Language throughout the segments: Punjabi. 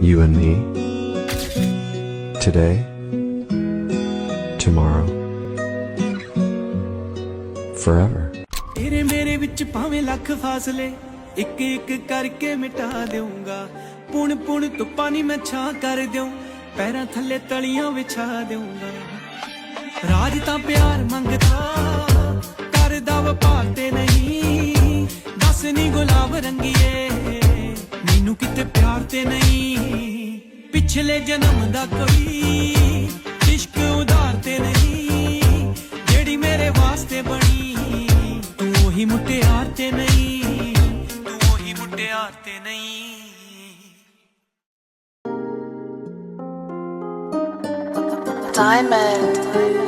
You and me. Today. Tomorrow. Forever. ਤੇਰੇ ਮੇਰੇ ਵਿੱਚ ਭਾਵੇਂ ਲੱਖ ਫਾਸਲੇ, ਇੱਕ ਇੱਕ ਕਰਕੇ ਮਿਟਾ ਦੇਊਂਗਾ ਪੁਣ ਪੁਣ ਧੁੱਪਾਂ ਨੀ ਮੈਂ ਛਾਂ ਕਰ ਦਿਉ ਪੈਰਾਂ ਥੱਲੇ ਤਲੀਆਂ ਵਿਛਾ ਦੇਊਂਗਾ ਰਾਜ ਤਾਂ ਪਿਆਰ ਮੰਗਦਾ ਕਰਦਾ ਵਪਾਰ ਤੇ ਨਹੀਂ, ਦੱਸ ਨੀ ਗੁਲਾਬ ਰੰਗੀਏ ਮੈਨੂੰ ਕਿਤੇ ਪਿਆਰ ਤੇ ਨਹੀਂ। ਪਿਛਲੇ ਜਨਮ ਦਾ ਕੋਈ ਇਸ਼ਕ ਉਧਾਰ ਤੇ ਨਹੀਂ। ਜਿਹੜੀ ਮੇਰੇ ਵਾਸਤੇ ਬਣੀ, ਤੂੰ ਉਹੀ ਮੁਟਿਆਰ ਤੇ ਨਹੀਂ। ਤੂੰ ਉਹੀ ਮੁਟਿਆਰ ਤੇ ਨਹੀਂ। Diamond.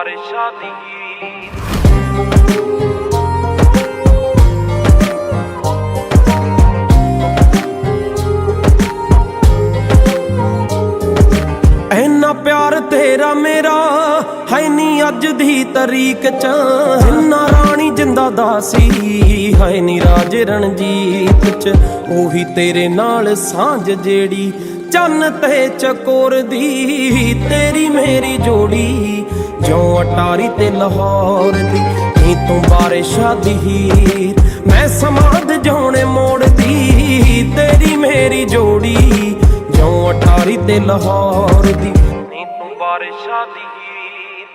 ਬਾਰਿਸ਼ਾਂ ਦੀ। ਹੀਰ ਪਿਆਰ ਤੇਰਾ ਮੇਰਾ ਹੈ ਨੀ ਅੱਜ ਦੀ ਤਰੀਕ ਚ। ਇੰਨਾ ਰਾਣੀ ਜਿੰਦਾ ਦਾਸੀ ਹੈ ਨੀ ਰਾਜ ਰਣਜੀਤ ਚ। ਉਹੀ ਤੇਰੇ ਨਾਲ ਸਾਂਝ ਜਿਹੜੀ, ਚੰਨ ਤੇ ਚਕੋਰ ਦੀ। ਤੇਰੀ ਮੇਰੀ ਜੋੜੀ ਜਿਉਂ ਅਟਾਰੀ ਤੇ ਲਾਹੌਰ ਦੀ ਨੀ ਤੂੰ ਬਾਰਿਸ਼ਾਂ ਦੀ ਹੀਰ। ਮੈਂ ਸਮਾਦ ਜਾਉਣੇ ਮੋੜਦੀ ਤੇਰੀ ਮੇਰੀ ਜੋੜੀ। ਜਿਉਂ ਅਟਾਰੀ ਤੇ ਲਾਹੌਰ ਦੀ ਨੀ ਤੂੰ ਬਾਰਿਸ਼ਾਂ ਦੀ ਹੀਰ।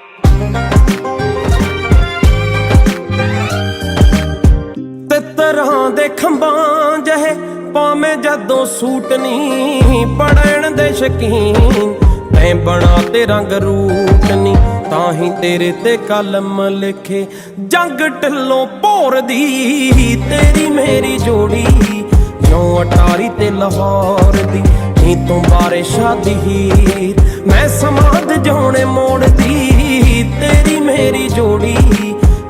ਤਰ੍ਹਾਂ ਦੇ ਖੰਬਾਂ ਜਹੇ ਪਾਵੇਂ ਜਦੋਂ ਸੂਟ ਨਹੀਂ ਪੜਨ ਦੇ ਸ਼ਕੀਨ। ਤੈਂ ਬਣਾ ਤੇ ਰੰਗ ਰੂਟ ਨਹੀਂ ਤਾਂ ਹੀ ਤੇਰੇ ਤੇ ਕਲਮ ਲਿਖੇ, ਜੰਗ ਢਿੱਲੋਂ ਭੋਰਦੀ ਤੇਰੀ ਮੇਰੀ ਜੋੜੀ। ਜਿਉਂ ਅਟਾਰੀ ਤੇ ਲਾਹੌਰ ਦੀ, ਨੀ ਤੂੰ ਬਾਰੇ ਸ਼ਾਦੀ ਹੀਰ। ਮੈਂ ਸਮਾਦ ਜਾਉਣੇ ਮੋੜਦੀ ਤੇਰੀ ਮੇਰੀ ਜੋੜੀ।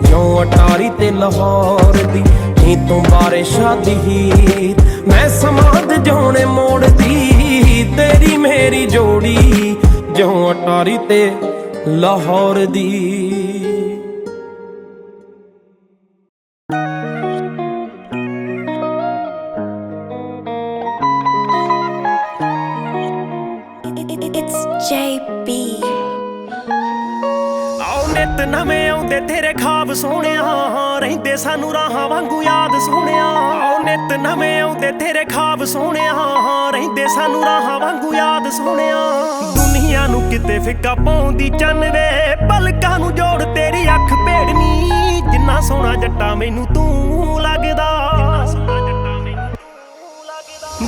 ਜਿਉਂ ਅਟਾਰੀ ਤੇ ਲਾਹੌਰ ਦੀ, ਨੀ ਤੂੰ ਬਾਰੇ ਸ਼ਾਦੀ ਹੀਰ। ਮੈਂ ਸਮਾਦ ਜਾਉਣੇ ਮੋੜਦੀ ਤੇਰੀ ਮੇਰੀ ਜੋੜੀ। ਜਿਉਂ ਅਟਾਰੀ ਤੇ ਲਾਹੌਰ ਦੀ। It's JB. ਆਉ ਨਿਤ ਨਵੇਂ ਆਉਂਦੇ ਤੇਰੇ ਖਾਬ ਸੋਹਣਿਆ ਰਹਿੰਦੇ ਸਾਨੂੰ ਰਾਹਾਂ ਵਾਂਗੂ ਯਾਦ ਸੋਹਣਿਆ। ਆਉ ਨਿਤ ਨਵੇਂ ਆਉਂਦੇ ਤੇਰੇ ਖਾਬ ਸੋਹਣਿਆ ਰਹਿੰਦੇ ਸਾਨੂੰ ਰਾਹਾਂ ਵਾਂਗੂ ਯਾਦ ਸੋਹਣਿਆ। ਦੁਨੀਆ ਨੂੰ ਕਿਤੇ ਫਿੱਕਾ ਪਾਉਂਦੀ ਚੰਨ ਵੇ। ਪਲਕਾਂ ਨੂੰ ਜੋੜ ਤੇਰੀ ਅੱਖ ਭੇੜਨੀ। ਜਿੰਨਾ ਸੋਹਣਾ ਜੱਟਾ ਮੈਨੂੰ ਤੂੰ ਲੱਗਦਾ।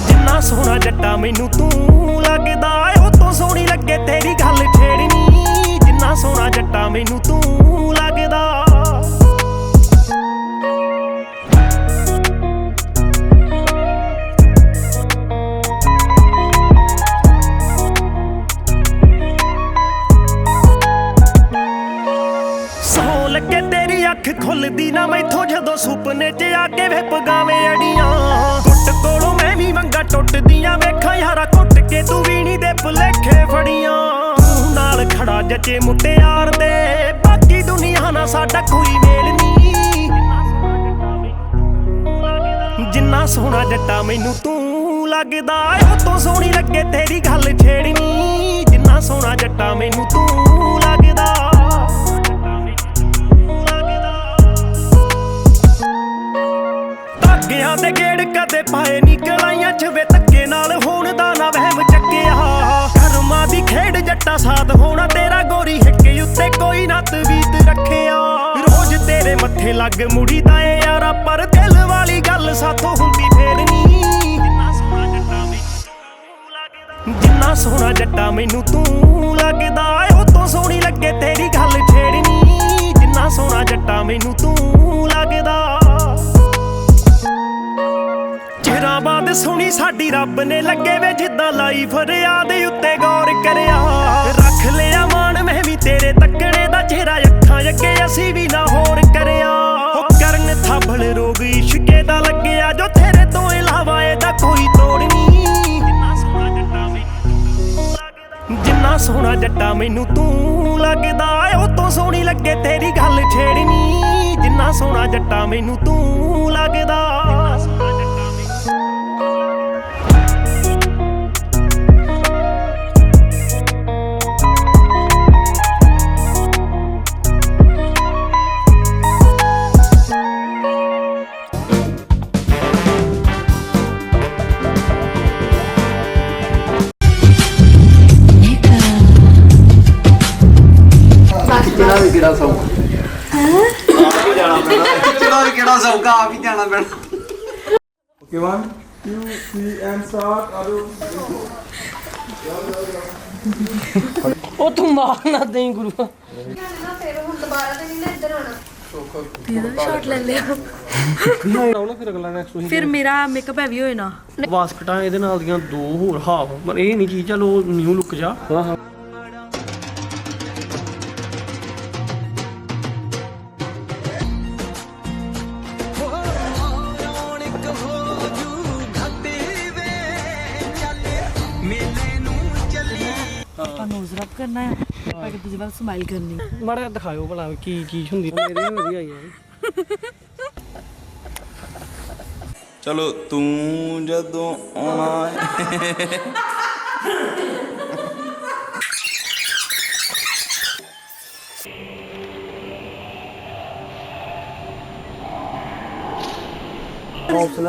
ਜਿੰਨਾ ਸੋਹਣਾ ਜੱਟਾ ਮੈਨੂੰ ਤੂੰ ਲੱਗਦਾ। ਉਹ ਤੋਂ ਸੋਹਣੀ ਲੱਗੇ ਤੇਰੀ ਗੱਲ ਛੇੜਨੀ। ਜਿੰਨਾ ਸੋਹਣਾ ਜੱਟਾ ਮੈਨੂੰ ਤੂੰ ਲੱਗਦਾ। ਖੜਾ ਮੁਟਿਆਰ ਦੇ। ਬਾਕੀ ਦੁਨੀਆ ਨਾਲ ਸਾਡਾ ਕੋਈ ਮੇਲ ਨਹੀਂ। ਜਿੰਨਾ ਸੋਹਣਾ ਜੱਟਾ ਮੈਨੂੰ ਤੂੰ ਲੱਗਦਾ ਉਹ ਤੋਂ ਸੋਹਣੀ ਲੱਗੇ ਤੇਰੀ ਗੱਲ ਛੇੜਨੀ। ਜਿੰਨਾ ਸੋਹਣਾ ਜੱਟਾ ਮੈਨੂੰ ਤੂੰ ਲੱਗਦਾ। ਧਾਗਿਆਂ ਦੇ ਗੇੜ ਕਦੇ ਪਾਏ ਨੀ, ਕਲਾਈਆਂ ਚ ਵੇ ਧੱਕੇ ਨਾਲ ਹੋਣ ਦਾ ਨਾ ਵਹਿਮ ਚੱਕਿਆ। ਕਰਮਾਂ ਦੀ ਖੇਡ ਜੱਟਾ ਸਾਥ ਹੋਣਾ ਤੇਰਾ ਗੋਰੀ ਹਿੱਕੇ ਉੱਤੇ ਕੋਈ ਨਾ ਤਵੀਤ ਰੱਖਿਆ। ਰੋਜ਼ ਤੇਰੇ ਮੱਥੇ ਲੱਗ ਮੁੜੀ ਦਾ ਏ ਯਾਰਾ ਪਰ ਦਿਲ ਵਾਲੀ ਗੱਲ ਸਾਥੋਂ ਹੁੰਦੀ ਫੇਰ ਨੀ। ਜਿੰਨਾ ਸੋਹਣਾ ਜੱਟਾ ਮੈਨੂੰ ਤੂੰ ਲੱਗਦਾ, ਉਹ ਤੋਂ ਸੋਹਣੀ ਲੱਗੇ ਤੇਰੀ ਗੱਲ ਛੇੜਨੀ ਸਾਡੀ ਰੱਬ ਨੇ ਲੱਗੇ ਵੇ ਜਿੱਦਾਂ ਲਾਈ ਫਰਿਆਦ ਉੱਤੇ ਗੌਰ ਕਰਿਆ। ਰੱਖ ਲਿਆ ਮਾਣ, ਮੈਂ ਵੀ ਤੇਰੇ ਤੱਕਣੇ ਦਾ ਚਿਹਰਾ, ਅੱਖਾਂ ਅੱਗੇ ਅਸੀਂ ਵੀ ਨਾ ਹੋਰ ਕਰਿਆ। ਉਹ ਕਰਨ ਥਾਬਲ ਰੋਗ ਇਸ਼ਕੇ ਦਾ ਲੱਗਿਆ, ਜੋ ਤੇਰੇ ਤੋਂ ਇਲਾਵਾ ਇਹਦਾ ਕੋਈ ਤੋੜ ਨਹੀਂ। ਜਿੰਨਾ ਸੋਹਣਾ ਜੱਟਾ ਮੈਨੂੰ ਜਿੰਨਾ ਸੋਹਣਾ ਜੱਟਾ ਮੈਨੂੰ ਤੂੰ ਲੱਗਦਾ ਉਹ ਤੋਂ ਸੋਹਣੀ ਲੱਗੇ ਤੇਰੀ ਗੱਲ ਛੇੜਨੀ। ਜਿੰਨਾ ਸੋਹਣਾ ਜੱਟਾ ਮੈਨੂੰ ਤੂੰ ਲੱਗਦਾ ਕਿਹੜਾ ਸੌਖਾ ਵੀ ਕਿਹੜਾ ਸੌਖਾ ਆਪ ਹੀ ਜਾਣਾ ਪੈਣਾ। Okay, one, two, three, and start. Aru. ਉਹ ਤੂੰ ਮਾਰ ਨਾ ਦੇਈ ਗੁਰੂ। ਫਿਰ ਹੁਣ ਦੁਬਾਰਾ ਤੇ ਨਹੀਂ ਨਾ ਇੱਧਰ ਆਉਣਾ ਸ਼ਾਟ ਲੈ ਲਿਆ ਆਉਣਾ ਫਿਰ ਅਗਲਾ ਨੈਕਸਟ ਫਿਰ ਮੇਰਾ ਮੇਕਅਪ ਹੈਵੀ ਹੋਏ ਨਾ। ਵਾਸਕਟਾਂ ਇਹਦੇ ਨਾਲ ਦੀਆਂ ਦੋ ਹੋਰ ਹਾਫ ਪਰ ਇਹ ਨਹੀਂ ਚੀਜ਼ ਚਲ ਨਿਊ ਲੁੱਕ ਜਾ। ਹਾਂ ਹਾਂ। ਰਬ ਕਰਨਾ ਹੈ। ਆਪਾਂ ਕਿ ਦੂਜੇ ਵੱਲ ਸਮਾਈਲ ਕਰਨੀ। ਮਾੜਾ ਦਿਖਾਇਓ ਭਲਾ ਕੀ ਚੀਜ਼ ਹੁੰਦੀ ਹੈ ਮੇਰੇ ਵੀ ਵਧੀਆ ਯਾਰ। ਚਲੋ ਤੂੰ ਜਦੋਂ ਆਉਣਾ ਹੈ।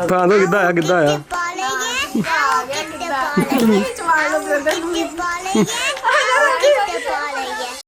ਤਾਂ ਦੋ ਕਿੱਦਾਂ ਆ ਕਿੱਦਾਂ ਆ ਆ ਗਿਆ ਕਿੱਦਾਂ ਚਵਾਲ ਲੋ ਫਿਰ 过了眼。